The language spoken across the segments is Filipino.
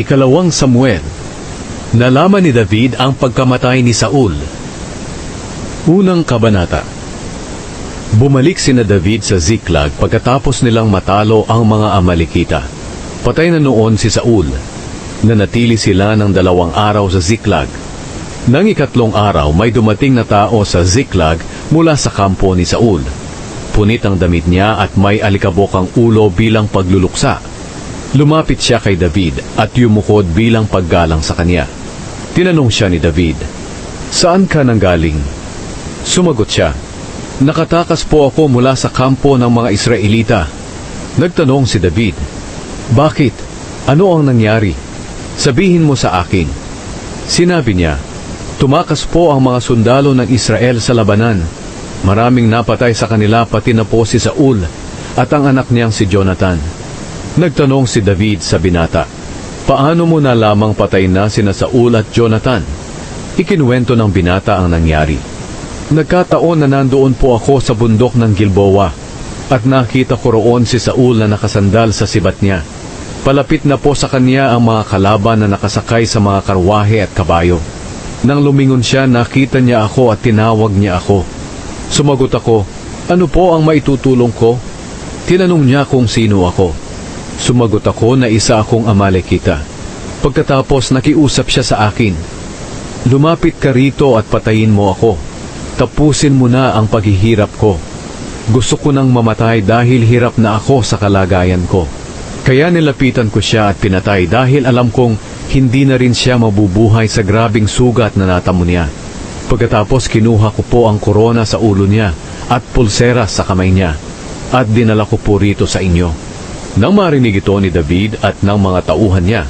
Ikalawang Samuel Nalaman ni David ang pagkamatay ni Saul. Unang Kabanata Bumalik sina David sa Ziklag pagkatapos nilang matalo ang mga Amalekita. Patay na noon si Saul. Nanatili sila ng dalawang araw sa Ziklag. Nang ikatlong araw, may dumating na tao sa Ziklag mula sa kampo ni Saul. Punit ang damit niya at may alikabok ang ulo bilang pagluluksa. Lumapit siya kay David at yumukod bilang paggalang sa kanya. Tinanong siya ni David, Saan ka nanggaling? Sumagot siya, Nakatakas po ako mula sa kampo ng mga Israelita. Nagtanong si David, Bakit? Ano ang nangyari? Sabihin mo sa akin. Sinabi niya, Tumakas po ang mga sundalo ng Israel sa labanan. Maraming napatay sa kanila pati na po si Saul at ang anak niyang si Jonathan. Nagtanong si David sa binata, Paano mo na lamang patay na sina Saul at Jonathan? Ikinuwento ng binata ang nangyari. Nagkataon na nandoon po ako sa bundok ng Gilboa at nakita ko roon si Saul na nakasandal sa sibat niya. Palapit na po sa kanya ang mga kalaban na nakasakay sa mga karwahe at kabayo. Nang lumingon siya, nakita niya ako at tinawag niya ako. Sumagot ako, ano po ang maitutulong ko? Tinanong niya kung sino ako. Sumagot ako na isa akong Amalekita. Pagkatapos nakiusap siya sa akin, Lumapit ka rito at patayin mo ako. Tapusin mo na ang paghihirap ko. Gusto ko nang mamatay dahil hirap na ako sa kalagayan ko. Kaya nilapitan ko siya at pinatay dahil alam kong hindi na rin siya mabubuhay sa grabing sugat na natamo niya. Pagkatapos kinuha ko po ang korona sa ulo niya at pulsera sa kamay niya at dinala ko po rito sa inyo. Nang marinig ito ni David at ng mga tauhan niya,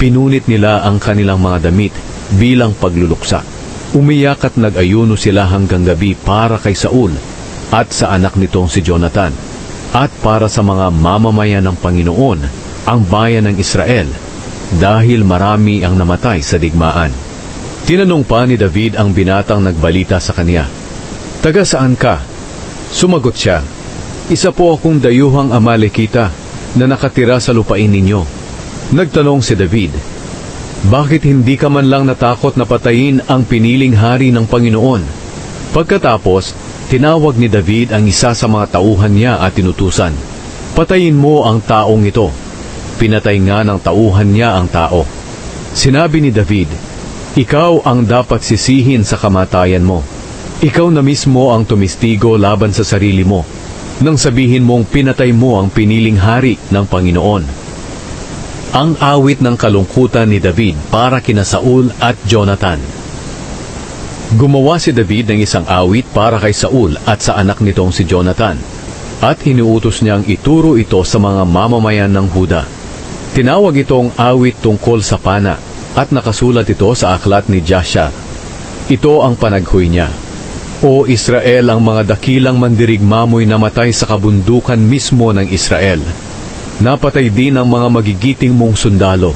pinunit nila ang kanilang mga damit bilang pagluluksa. Umiyak at nag-ayuno sila hanggang gabi para kay Saul at sa anak nitong si Jonathan at para sa mga mamamayan ng Panginoon, ang bayan ng Israel, dahil marami ang namatay sa digmaan. Tinanong pa ni David ang binatang nagbalita sa kanya, Taga saan ka? Sumagot siya, Isa po akong dayuhang Amalekita na nakatira sa lupain ninyo. Nagtanong si David, bakit hindi ka man lang natakot na patayin ang piniling hari ng Panginoon? Pagkatapos, tinawag ni David ang isa sa mga tauhan niya at tinutusan. Patayin mo ang taong ito. Pinatay nga ng tauhan niya ang tao. Sinabi ni David, Ikaw ang dapat sisihin sa kamatayan mo. Ikaw na mismo ang tumistigo laban sa sarili mo, nang sabihin mong pinatay mo ang piniling hari ng Panginoon ang awit ng kalungkutan ni David para kina Saul at Jonathan. Gumawa si David ng isang awit para kay Saul at sa anak nitong si Jonathan, at iniutos niyang ituro ito sa mga mamamayan ng Huda. Tinawag itong awit tungkol sa pana, at nakasulat ito sa aklat ni Jasha. Ito ang panaghoy niya. O Israel, ang mga dakilang mandirigmamoy namatay sa kabundukan mismo ng Israel. Napatay din ang mga magigiting mong sundalo.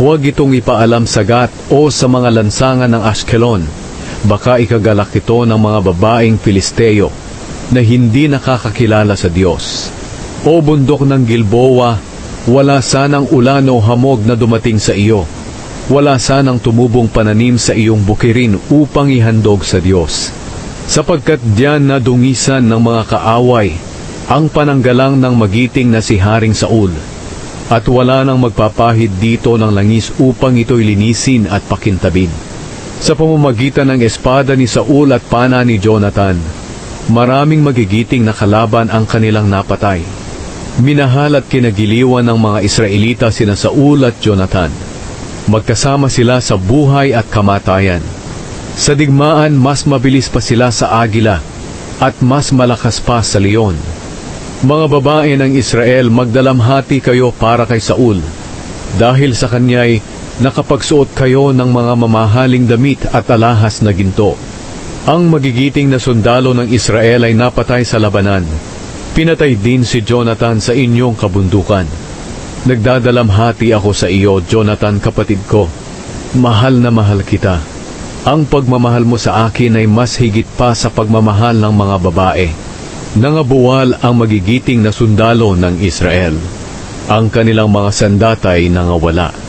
Huwag itong ipaalam sa Gat o sa mga lansangan ng Ashkelon. Baka ikagalak ito ng mga babaeng Filisteo na hindi nakakakilala sa Diyos. O bundok ng Gilboa, wala sanang ulan o hamog na dumating sa iyo. Wala sanang tumubong pananim sa iyong bukirin upang ihandog sa Diyos. Sapagkat diyan na dungisan ng mga kaaway ang pananggalang ng magiting na si Haring Saul, at wala nang magpapahid dito ng langis upang ito'y linisin at pakintabin. Sa pamamagitan ng espada ni Saul at pana ni Jonathan, maraming magigiting na kalaban ang kanilang napatay. Minahal at kinagiliwan ng mga Israelita sina Saul at Jonathan. Magkasama sila sa buhay at kamatayan. Sa digmaan, mas mabilis pa sila sa agila at mas malakas pa sa leon. Mga babae ng Israel, magdalamhati kayo para kay Saul, dahil sa kanya'y nakapagsuot kayo ng mga mamahaling damit at alahas na ginto. Ang magigiting na sundalo ng Israel ay napatay sa labanan. Pinatay din si Jonathan sa inyong kabundukan. Nagdadalamhati ako sa iyo, Jonathan kapatid ko. Mahal na mahal kita. Ang pagmamahal mo sa akin ay mas higit pa sa pagmamahal ng mga babae. Nangabuwal ang magigiting na sundalo ng Israel. Ang kanilang mga sandatay nangawala.